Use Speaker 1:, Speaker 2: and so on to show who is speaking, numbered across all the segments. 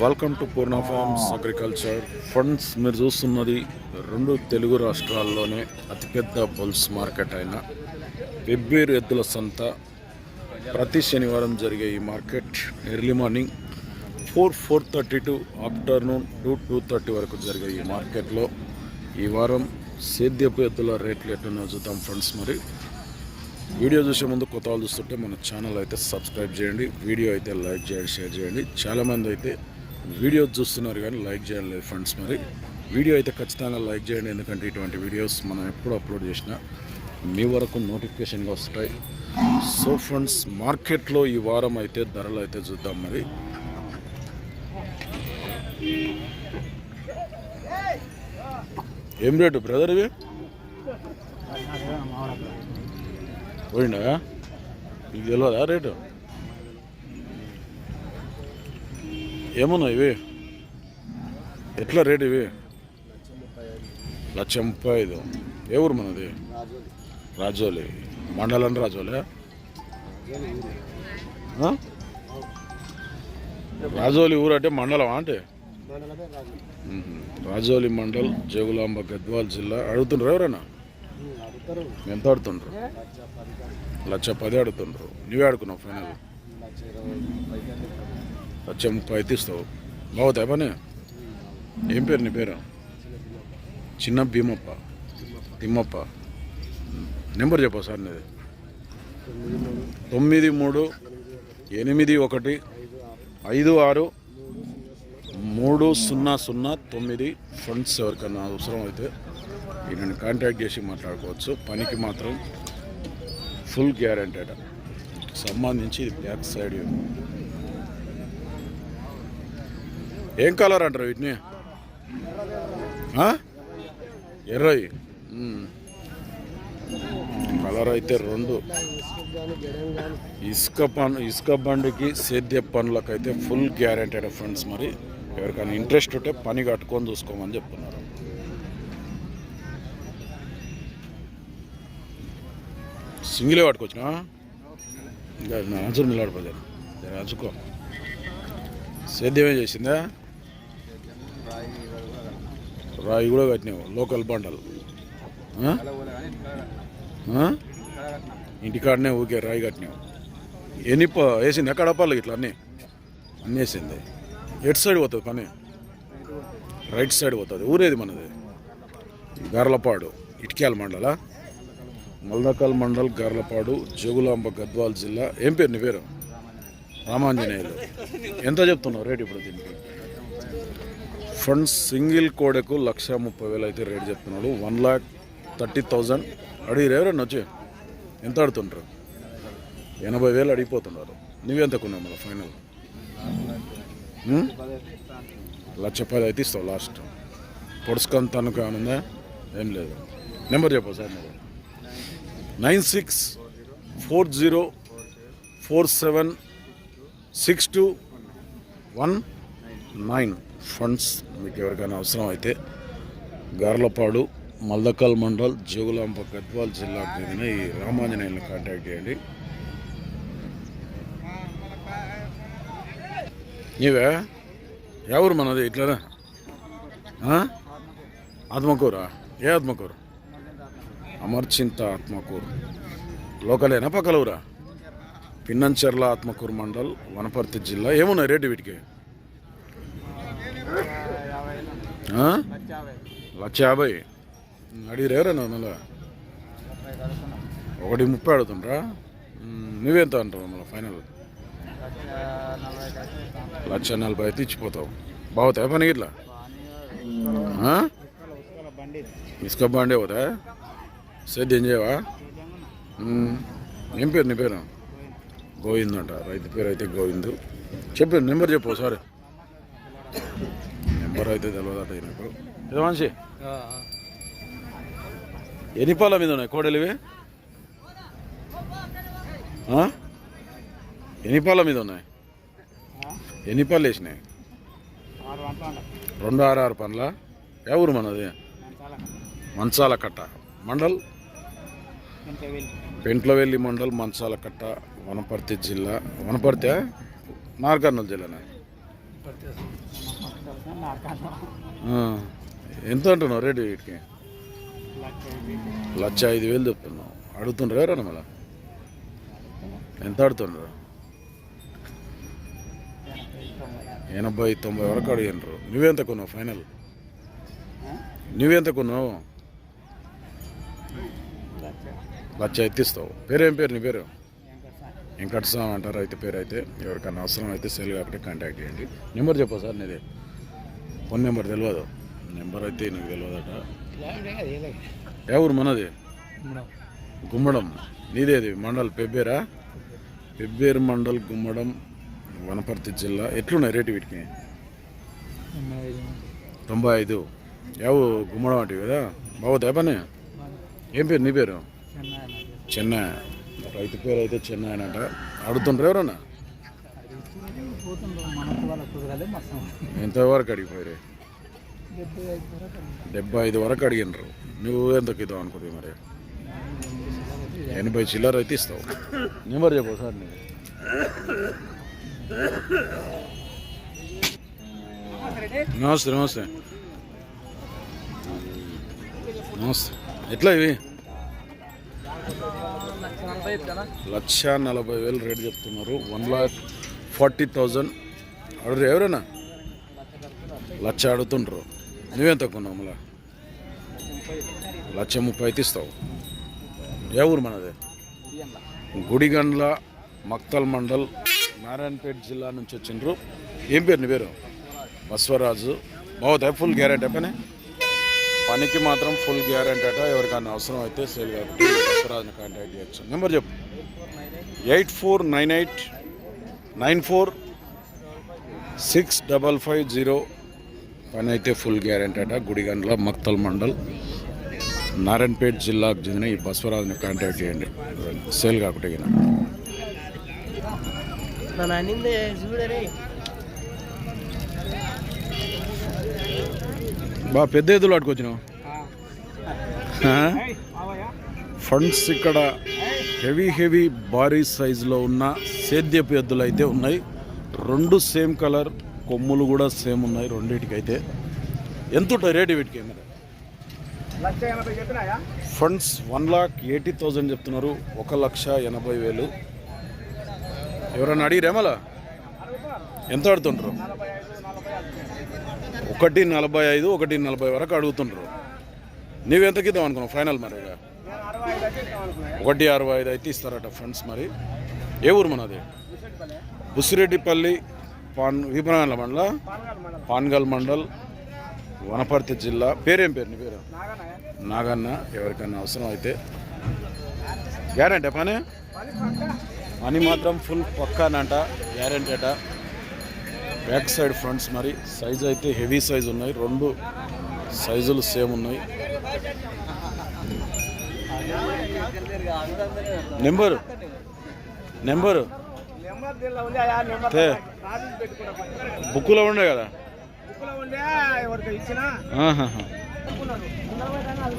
Speaker 1: Welcome to Purna farms agriculture funds మీరు చూస్తున్నది రెండు తెలుగు రాష్ట్రాల్లోనే అతిపెద్ద బుల్స్ మార్కెట్ అయిన వెబ్బేరు ఎద్దుల సంత. ప్రతి శనివారం జరిగే ఈ market early morning four four thirty to afternoon two two thirty వరకు జరిగే ఈ మార్కెట్లో ఈ వారం సేద్యపు ఎద్దుల రేట్లు ఎట్టున్నా చూద్దాం ఫ్రెండ్స్ మరి. వీడియో చూసే ముందు కొత్త వాళ్ళు చూస్తుంటే మన ఛానల్ అయితే సబ్స్క్రైబ్ చేయండి వీడియో అయితే లైక్ చేయండి షేర్ చేయండి. చాలామంది అయితే వీడియో చూస్తున్నారు కానీ లైక్ చేయలేదు ఫ్రెండ్స్ మరి. వీడియో అయితే ఖచ్చితంగా లైక్ చేయండి ఎందుకంటే ఇటువంటి వీడియోస్ మనం ఎప్పుడు అప్లోడ్ చేసినా మీ వరకు నోటిఫికేషన్గా వస్తాయి. సో ఫ్రెండ్స్ మార్కెట్లో ఈ వారం అయితే ధరలు అయితే చూద్దాం మరి. ఏం రేటు బ్రదర్ ఇవి? పోయిండా? మీకు తెలియదా రేటు? ఏమన్నా ఇవి? ఎట్లా రేటు ఇవి? లక్ష ముప్పై ఐదు. ఏ ఊరు మనది? రాజోలి. మండలం రాజోలే? రాజోలి ఊరు అంటే మండలమా అంటే? రాజోలి మండల్ జోగులాంబ గద్వాల్ జిల్లా. అడుగుతుండ్రు ఎవరైనా? ఎంత ఆడుతుండ్రు లక్ష పది ఆడుతుండ్రు నువ్వే ఆడుకున్నావు ఫైనల్. లక్ష ముప్పై అయితే ఇస్తావు బాగుతాయి పని ఏం పేరు నీ పేరు? చిన్న భీమప్ప. తిమ్మప్ప నెంబర్ చెప్పు సార్ నీది. తొమ్మిది మూడు ఎనిమిది ఒకటి ఐదు ఆరు మూడు సున్నా సున్నా తొమ్మిది ఫండ్స్ ఎవరికైనా అవసరం అయితే ఈయనని కాంటాక్ట్ చేసి మాట్లాడుకోవచ్చు. పనికి మాత్రం ఫుల్ గ్యారంటెడ్ సంబంధించి ఇది బ్యాక్ సైడ్ ఏం కలర్ అంటారు వీటిని? ఎర్రవి కలర్ అయితే రెండు. ఇసుక పన్ ఇసుక బండికి సేద్య పనులకైతే ఫుల్ గ్యారంటెడ్ ఫ్రెండ్స్ మరి. ఎవరికైనా ఇంట్రెస్ట్ ఉంటే పని కట్టుకొని చూసుకోమని చెప్తున్నారు. సింగిలే పట్టుకొచ్చినా? ఇంకా నా ఆన్సర్ నిలబడిపోయాను జర సేద్యమే చేసిందా? రాయి కూడా కట్టినావు లోకల్ బండలు. ఇంటికాడనే ఊకే రాయి కట్టినావు. ఎన్ని వేసింది? ఎక్కడ పర్లేదు ఇట్లా అన్నీ? అన్నీ వేసింది. ఎటు సైడ్ పోతుంది పని? రైట్ సైడ్ పోతుంది. ఊరేది మనది? గర్లపాడు. ఇటుక్యాల మండలా? మల్దకల్ మండల్ గర్లపాడు జగులాంబ గద్వాల్ జిల్లా. ఏం పేరు నీ పేరు? రామాంజనేయులు. ఎంత చెప్తున్నావు రేట్ ఇప్పుడు దీనికి? ఫండ్స్ సింగిల్ కోడెకు లక్ష ముప్పై వేలు అయితే రేట్ చెప్తున్నాడు. One lakh thirty thousand. అడిగిరు ఎవరన్నా వచ్చి? ఎంత అడుగుతుంటారు ఎనభై వేలు అడిగిపోతున్నారు. నువ్వెంత కొన్నావు మళ్ళీ ఫైనల్? లక్ష పది అయితే ఇస్తావు లాస్ట్. పొడుచుకొని తనకు ఏమనుందా? ఏం లేదు. నెంబర్ చెప్పు సార్ మీరు nine six four zero four seven six two one nine. Funds మీకు ఎవరికైనా అవసరం అయితే గార్లపాడు మల్దకల్ మండల్ జోగులాంబ గద్వాల్ జిల్లాకు చెందిన ఈ రామాంజనేయులను కాంటాక్ట్ చేయండి. నీవే? ఎవరు మనది ఇట్లా ఆత్మకూరా? ఏ ఆత్మకూరు? అమర్చింత ఆత్మకూరు. లోకలేనా పక్కల పిన్నంచెర్ల ఆత్మకూరు మండల్ వనపర్తి జిల్లా. ఏమున్నాయి రేటు వీటికి? లక్ష యాభై. అడిగిరేరా ఎవరైనా ఒకటి ముప్పై అడుగుతుండ్రా? నువ్వెంత అంటావు మళ్ళీ ఫైనల్? లక్ష నలభై అయితే ఇచ్చిపోతావు. బాగుతాయి పని ఇట్లా ఇసుక బండి అవుతా సేద్యం చేయవా? ఏం పేరు నీ పేరు? గోవింద్ అంట. రైతు పేరు అయితే గోవింద్. చెప్పు నెంబర్ చెప్పు సారీ నెంబర్ అయితే నాకు ఏ మనిషి? ఎన్ని పాల మీద ఉన్నాయి కోడలు ఇవి ఆ? ఎన్ని పాల మీద ఉన్నాయి? ఎన్ని పాలు వేసినాయి? రెండు ఆరు ఆరు పనుల ఏ ఊరు మనది? మంచాల కట్ట మండల్? పెంట్లవెల్లి మండల్ మంచాల కట్ట వనపర్తి జిల్లా. వనపర్తి నార్కర్నూలు జిల్లానే. ఎంత అంటున్నావు రేటు వీటికి? లక్ష ఐదు వేలు చెప్తున్నావు. అడుగుతుండ్రు ఎవరన్నా మళ్ళా ఎంత అడుగుతుండ్రు? ఎనభై తొంభై వరకు అడిగినారు నువ్వెంత కొన్నావు ఫైనల్? నువ్వెంత కొన్నావు? లక్ష ఎత్తిస్తావు. పేరేం పేరు నీ పేరు? వెంకటస్వామి అంటారు అయితే పేరు అయితే. ఎవరికైనా అవసరం అయితే సెల్ కాబట్టి కాంటాక్ట్ చేయండి. నెంబర్ చెప్పు సార్ నీదే. ఫోన్ నెంబర్ తెలియదు నెంబర్ అయితే నాకు తెలియదట ఏ ఊరు మనది? గుమ్మడం. నీదేది మండల్ పెబ్బేరా? పెబ్బేరు మండల్ గుమ్మడం వనపర్తి జిల్లా. ఎట్లున్నాయి రేటు వీటికి? తొంభై ఐదు. యావు గుమ్మడం అంటే కదా? బాగుతాయి పని? ఏం పేరు? నీ పేరు? చెన్నై రైతు పేరు అయితే చెన్నై అంట అడుగుతుండ్రు ఎవరన్నా? ఎంతవరకు అడిగిపోయారు? డెబ్బై ఐదు వరకు అడిగినరు. నువ్వు ఎంతకు ఇద్దాం అనుకుంటావు మరి? ఎనభై చిల్లర అయితే ఇస్తావు. నెంబర్ చెప్పు సార్ నీది. నమస్తే నమస్తే. నమస్తే. ఎట్లా ఇవి? లక్ష నలభై వేలు రేటు చెప్తున్నారు. One lakh forty thousand. అడుగు ఎవరైనా లక్ష అడుగుతుండ్రు. నువ్వెంత కొన్నావు మళ్ళా? లక్ష ముప్పై అయితే ఇస్తావు. ఏ ఊరు మనది? గుడిగండ్ల మక్తల్ మండల్ నారాయణపేట జిల్లా నుంచి వచ్చిండ్రు. ఏం పేరు నీ పేరు? బస్వరాజు. బాగుతాయి ఫుల్ గ్యారెంటీ పని పనికి మాత్రం ఫుల్ గ్యారెంటీ అట. ఎవరికైనా అవసరం అయితే సేల్ కాబట్టి బస్వరాజుని కాంటాక్ట్ చేయొచ్చు. నెంబర్ చెప్పు. Eight four nine eight nine four six double five zero పని అయితే ఫుల్ గ్యారెంటీ అట. గుడిగండ్ల మక్తల్ మండల్ నారాయణపేట జిల్లాకు చెందిన ఈ బస్వరాజుని కాంటాక్ట్ చేయండి. సేల్ కాకుండా బా పెద్ద ఎద్దులు ఆడుకొచ్చినావు ఫండ్స్ ఇక్కడ హెవీ హెవీ భారీ సైజులో ఉన్న సేద్యపు ఎద్దులు అయితే ఉన్నాయి. రెండు సేమ్ కలర్ కొమ్ములు కూడా సేమ్ ఉన్నాయి రెండింటికి అయితే ఎంత ఉంటాయి రేటు వీటికి? మరి funds one lakh eighty thousand చెప్తున్నారు. ఒక లక్ష ఎనభై వేలు. ఎవరన్నా అడిగిరేమలా ఎంత అడుగుతుంటారు ఒకటి నలభై ఐదు ఒకటి నలభై వరకు అడుగుతుంటారు నీవెంతకి ఇద్దాం అనుకున్నావు? ఫైనల్
Speaker 2: మరిగా
Speaker 1: ఒకటి అరవై ఐదు అయితే ఇస్తారట ఫండ్స్ మరి. ఏ ఊరు మనది? బుసిరెడ్డిపల్లి పాన్ విభనాల మండల పాన్గల్ మండల్ వనపర్తి జిల్లా. పేరేం పేరు నీ పేరు? నాగన్న ఎవరికైనా అవసరం అయితే. గ్యారంటీ పని?
Speaker 2: పని
Speaker 1: మనీ మాత్రం ఫుల్ పక్కానంట గ్యారంటీ అట. బ్యాక్ సైడ్ ఫ్రంట్స్ మరి. సైజ్ అయితే హెవీ సైజ్ ఉన్నాయి. రెండు సైజులు సేమ్ ఉన్నాయి. నెంబరు. నెంబరు. బుక్లో ఉండే కదా?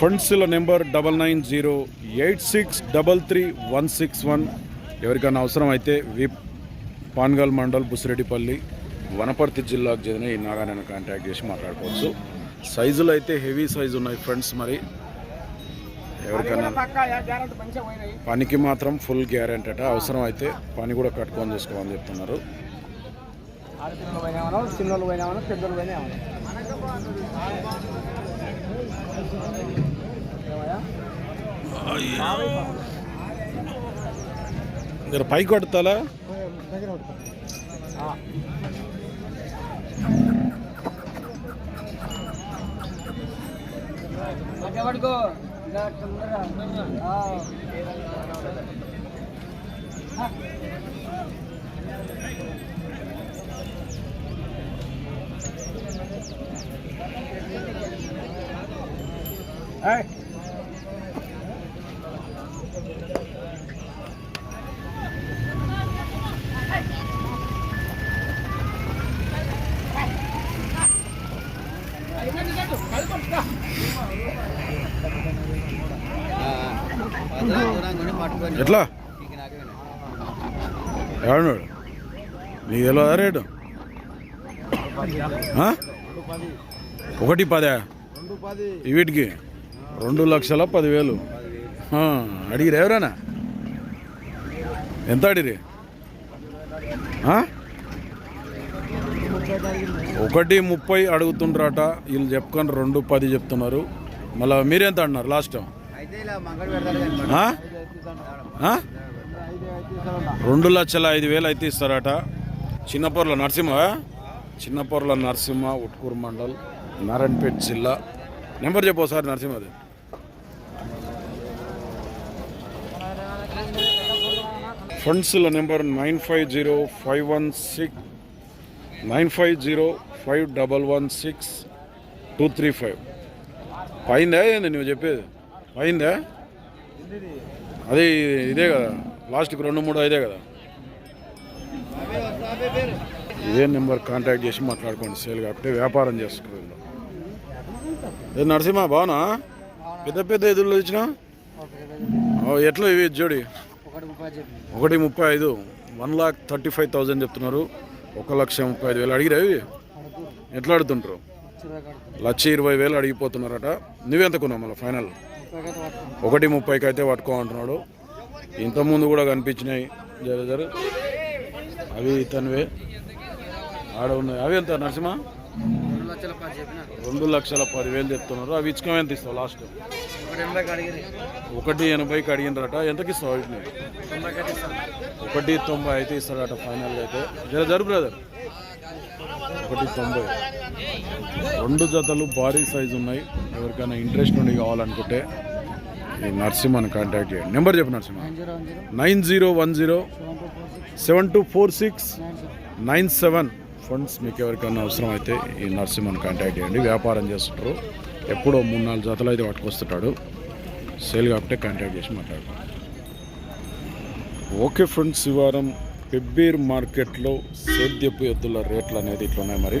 Speaker 1: ఫండ్స్లో number double nine zero eight six double three one six one. ఎవరికైనా అవసరం అయితే విప్ పాన్గల్ మండల్ బుసిరెడ్డిపల్లి వనపర్తి జిల్లాకు చెందిన ఈ నాగాన్ని కాంటాక్ట్ చేసి మాట్లాడుకోవచ్చు. సైజులు అయితే హెవీ సైజు ఉన్నాయి ఫ్రెండ్స్ మరి. ఎవరికైనా పనికి మాత్రం ఫుల్ గ్యారెంటీ అట. అవసరం అయితే పని కూడా కట్టుకొని చేసుకోమని చెప్తున్నారు? జర పైకి కొడతాలా?
Speaker 2: పట్టుకో. Thank you.
Speaker 1: ఎట్లా? ఎవడున్నాడు నీకు తెలియదా రేటు? ఒకటి పదే? వీటికి? రెండు లక్షల పదివేలు. అడిగిరు ఎవరైనా? ఎంత అడిగిరి? ఒకటి ముప్పై అడుగుతుండ్రట. వీళ్ళు చెప్పుకొని రెండు పది చెప్తున్నారు. మళ్ళీ మీరెంత అన్నారు లాస్ట్? రెండు లక్షల ఐదు వేలు అయితే ఇస్తారట. చిన్నపూర్ల నరసింహ చిన్నపూర్ల నరసింహ ఉట్కూరు మండల్ నారాయణపేట జిల్లా. నెంబర్ చెప్పు సార్ నరసింహది. ఫండ్స్ల number nine five zero five one six nine five zero five double one six two three five. పైందా ఏంది నువ్వు చెప్పేది? పైందా? అదే ఇదే కదా. లాస్ట్కి రెండు మూడు ఐదే కదా. ఇదే నెంబర్ కాంటాక్ట్ చేసి మాట్లాడుకోండి సేల్ కాబట్టి వ్యాపారం చేసుకుని ఏ నరసింహ బాగునా పెద్ద పెద్ద ఎదురులో ఇచ్చిన ఎట్లా ఇవి జోడి?
Speaker 2: ఒకటి ముప్పై
Speaker 1: ఐదు. One lakh thirty five thousand చెప్తున్నారు. ఒక లక్ష ముప్పై ఐదు వేలు అడిగిరా ఇవి? ఎట్లా అడుగుతుంటారు లక్ష ఇరవై వేలు అడిగిపోతున్నారట. నువ్వెంత కొన్నావు మళ్ళీ ఫైనల్? ఒకటి ముప్పైకి అయితే పట్టుకోమంటున్నాడు. ఇంతకుముందు కూడా కనిపించినాయి జర జర. అవి ఇతనివే. ఆడ ఉన్నాయి. అవి ఎంత నరసింహ?
Speaker 2: రెండు లక్షల పది
Speaker 1: పదివేలు చెప్తున్నారు అవి ఇచ్చుకం ఎంత ఇస్తావు లాస్ట్?
Speaker 2: ఒకటి ఎనభైకి
Speaker 1: అడిగినరట. ఎంతకి ఇస్తావు వీటిని ఒకటి తొంభై అయితే ఇస్తాడట ఫైనల్గా అయితే. జర జరు బ్రదర్. ఒకటి తొంభై. రెండు జతలు భారీ సైజు ఉన్నాయి. ఎవరికైనా ఇంట్రెస్ట్ ఉండి కావాలనుకుంటే ఈ నరసింహను కాంటాక్ట్ చేయండి. నెంబర్ చెప్పు Narasimha.
Speaker 2: Nine zero one zero seven two four six
Speaker 1: nine seven funds మీకు ఎవరికైనా అవసరం అయితే ఈ నరసింహను కాంటాక్ట్ చేయండి. వ్యాపారం చేస్తుంటారు. ఎప్పుడో మూడు నాలుగు జతలు అయితే పట్టుకొస్తుంటాడు. సేల్ కాబట్టి కాంటాక్ట్ చేసి మాట్లాడతాం ఓకే ఫ్రెండ్స్ ఈ వారం పెబ్బేర్ మార్కెట్లో సేద్యపు ఎద్దుల రేట్లు అనేది ఇట్లున్నాయి మరి.